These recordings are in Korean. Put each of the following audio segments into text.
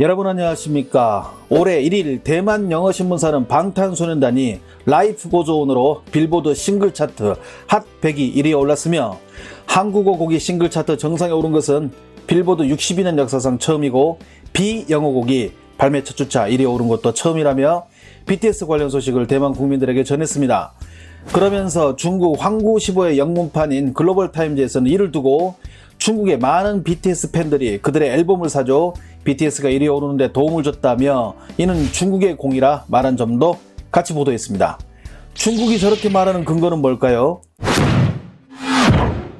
여러분 안녕하십니까. 올해 1일 대만 영어신문사는 방탄소년단이 라이프 고조온으로 빌보드 싱글 차트 핫 100이 1위에 올랐으며 한국어 곡이 싱글 차트 정상에 오른 것은 빌보드 62년 역사상 처음이고 비영어 곡이 발매 첫 주차 1위에 오른 것도 처음이라며 BTS 관련 소식을 대만 국민들에게 전했습니다. 그러면서 중국 황구시보의 영문판인 글로벌 타임즈에서는 이를 두고 중국의 많은 BTS 팬들이 그들의 앨범을 사줘 BTS가 1위에 오르는데 도움을 줬다며 이는 중국의 공이라 말한 점도 같이 보도했습니다. 중국이 저렇게 말하는 근거는 뭘까요?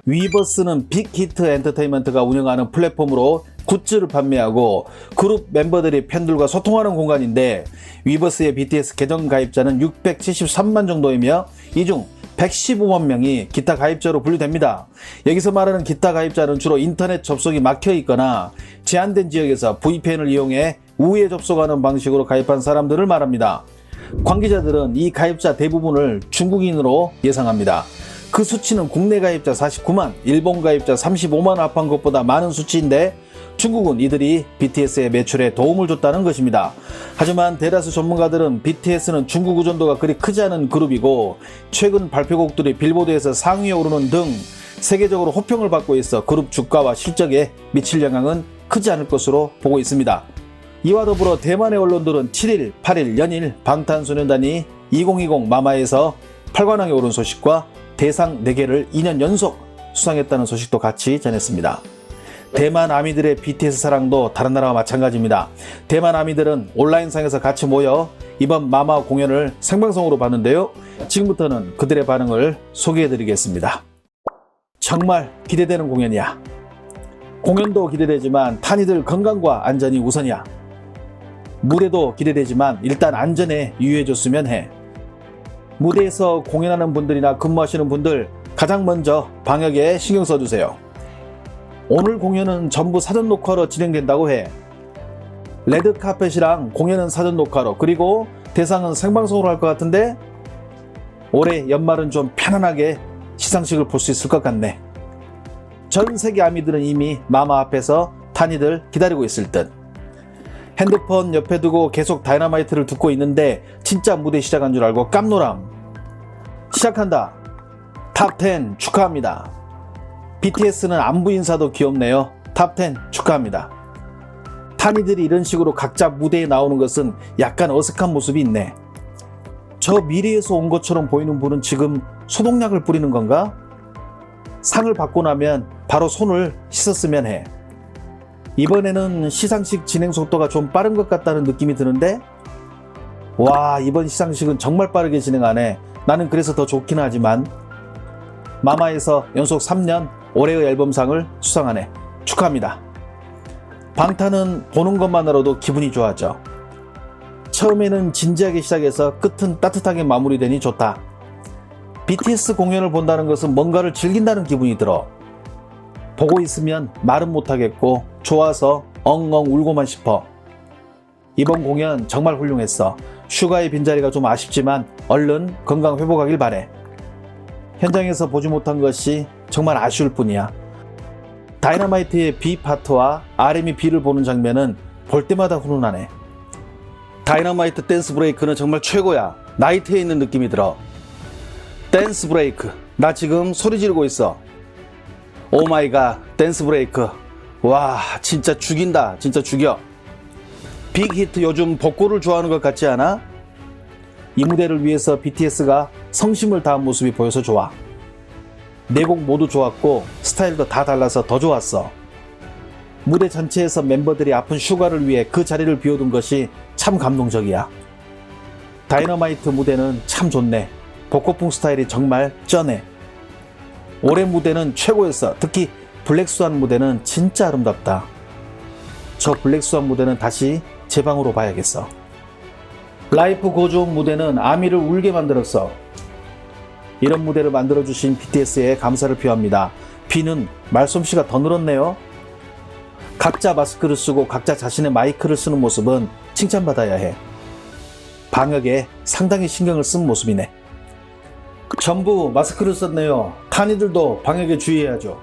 위버스는 빅히트 엔터테인먼트가 운영하는 플랫폼으로 굿즈를 판매하고 그룹 멤버들이 팬들과 소통하는 공간인데 위버스의 BTS 계정 가입자는 673만 정도이며 이중 115만 명이 기타 가입자로 분류됩니다. 여기서 말하는 기타 가입자는 주로 인터넷 접속이 막혀 있거나 제한된 지역에서 VPN을 이용해 우회 접속하는 방식으로 가입한 사람들을 말합니다. 관계자들은 이 가입자 대부분을 중국인으로 예상합니다. 그 수치는 국내 가입자 49만, 일본 가입자 35만 합한 것보다 많은 수치인데 중국은 이들이 BTS의 매출에 도움을 줬다는 것입니다. 하지만 대다수 전문가들은 BTS는 중국 의존도가 그리 크지 않은 그룹이고 최근 발표곡들이 빌보드에서 상위에 오르는 등 세계적으로 호평을 받고 있어 그룹 주가와 실적에 미칠 영향은 크지 않을 것으로 보고 있습니다. 이와 더불어 대만의 언론들은 7일, 8일 연일 방탄소년단이 2020 마마에서 8관왕에 오른 소식과 대상 4개를 2년 연속 수상했다는 소식도 같이 전했습니다. 대만 아미들의 BTS 사랑도 다른 나라와 마찬가지입니다. 대만 아미들은 온라인상에서 같이 모여 이번 마마 공연을 생방송으로 봤는데요. 지금부터는 그들의 반응을 소개해드리겠습니다. 정말 기대되는 공연이야. 공연도 기대되지만 탄이들 건강과 안전이 우선이야. 무대도 기대되지만 일단 안전에 유의해줬으면 해. 무대에서 공연하는 분들이나 근무하시는 분들 가장 먼저 방역에 신경 써주세요. 오늘 공연은 전부 사전 녹화로 진행된다고 해. 레드 카펫이랑 공연은 사전 녹화로 그리고 대상은 생방송으로 할 것 같은데 올해 연말은 좀 편안하게 시상식을 볼 수 있을 것 같네. 전 세계 아미들은 이미 마마 앞에서 탄이들 기다리고 있을 듯. 핸드폰 옆에 두고 계속 다이너마이트를 듣고 있는데 진짜 무대 시작한 줄 알고 깜놀함. 시작한다. 탑10 축하합니다. BTS는 안부 인사도 귀엽네요. 탑10 축하합니다. 타니들이 이런 식으로 각자 무대에 나오는 것은 약간 어색한 모습이 있네. 저 미래에서 온 것처럼 보이는 분은 지금 소독약을 뿌리는 건가? 상을 받고 나면 바로 손을 씻었으면 해. 이번에는 시상식 진행 속도가 좀 빠른 것 같다는 느낌이 드는데, 와, 이번 시상식은 정말 빠르게 진행하네. 나는 그래서 더 좋긴 하지만, 마마에서 연속 3년 올해의 앨범상을 수상하네. 축하합니다. 방탄은 보는 것만으로도 기분이 좋아져. 처음에는 진지하게 시작해서 끝은 따뜻하게 마무리되니 좋다. BTS 공연을 본다는 것은 뭔가를 즐긴다는 기분이 들어. 보고 있으면 말은 못하겠고 좋아서 엉엉 울고만 싶어. 이번 공연 정말 훌륭했어. 슈가의 빈자리가 좀 아쉽지만 얼른 건강 회복하길 바래. 현장에서 보지 못한 것이 정말 아쉬울 뿐이야. 다이너마이트의 B 파트와 RM이 B를 보는 장면은 볼 때마다 훈훈하네. 다이너마이트 댄스 브레이크는 정말 최고야. 나이트에 있는 느낌이 들어. 댄스 브레이크. 나 지금 소리 지르고 있어. 오 마이 갓. 댄스 브레이크. 와, 진짜 죽인다. 진짜 죽여. 빅 히트 요즘 복고를 좋아하는 것 같지 않아? 이 무대를 위해서 BTS가 성심을 다한 모습이 보여서 좋아. 네 곡 모두 좋았고 스타일도 다 달라서 더 좋았어. 무대 전체에서 멤버들이 아픈 슈가를 위해 그 자리를 비워둔 것이 참 감동적이야. 다이너마이트 무대는 참 좋네. 복고풍 스타일이 정말 쩌네. 올해 무대는 최고였어. 특히 블랙스완 무대는 진짜 아름답다. 저 블랙스완 무대는 다시 제 방으로 봐야겠어. 라이프 고조온 무대는 아미를 울게 만들었어. 이런 무대를 만들어주신 BTS에 감사를 표합니다. 비는 말솜씨가 더 늘었네요. 각자 마스크를 쓰고 각자 자신의 마이크를 쓰는 모습은 칭찬받아야 해. 방역에 상당히 신경을 쓴 모습이네. 전부 마스크를 썼네요. 탄이들도 방역에 주의해야죠.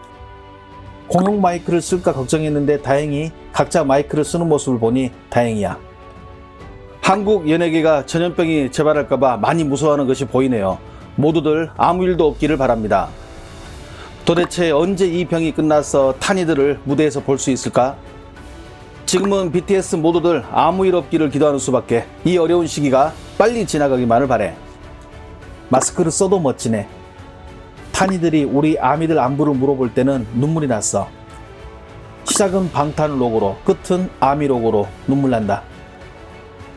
공용 마이크를 쓸까 걱정했는데 다행히 각자 마이크를 쓰는 모습을 보니 다행이야. 한국 연예계가 전염병이 재발할까봐 많이 무서워하는 것이 보이네요. 모두들 아무 일도 없기를 바랍니다. 도대체 언제 이 병이 끝나서 탄이들을 무대에서 볼 수 있을까? 지금은 BTS 모두들 아무 일 없기를 기도하는 수밖에 이 어려운 시기가 빨리 지나가기만을 바래. 마스크를 써도 멋지네. 탄이들이 우리 아미들 안부를 물어볼 때는 눈물이 났어. 시작은 방탄 로고로, 끝은 아미 로고로 눈물 난다.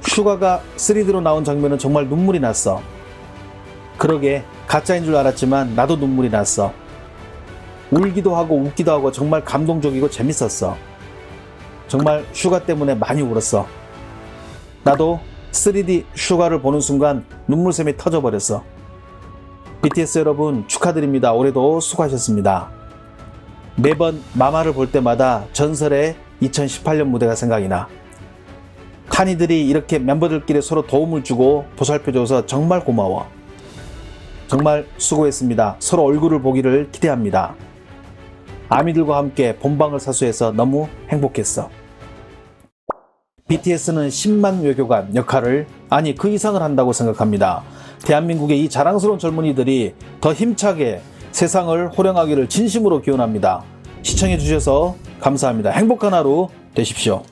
슈가가 3D로 나온 장면은 정말 눈물이 났어. 그러게 가짜인 줄 알았지만 나도 눈물이 났어. 울기도 하고 웃기도 하고 정말 감동적이고 재밌었어. 정말 슈가 때문에 많이 울었어. 나도 3D 슈가를 보는 순간 눈물샘이 터져버렸어. BTS 여러분 축하드립니다. 올해도 수고하셨습니다. 매번 마마를 볼 때마다 전설의 2018년 무대가 생각이 나. 카니들이 이렇게 멤버들끼리 서로 도움을 주고 보살펴줘서 정말 고마워. 정말 수고했습니다. 서로 얼굴을 보기를 기대합니다. 아미들과 함께 본방을 사수해서 너무 행복했어. BTS는 10만 외교관 역할을 아니 그 이상을 한다고 생각합니다. 대한민국의 이 자랑스러운 젊은이들이 더 힘차게 세상을 호령하기를 진심으로 기원합니다. 시청해 주셔서 감사합니다. 행복한 하루 되십시오.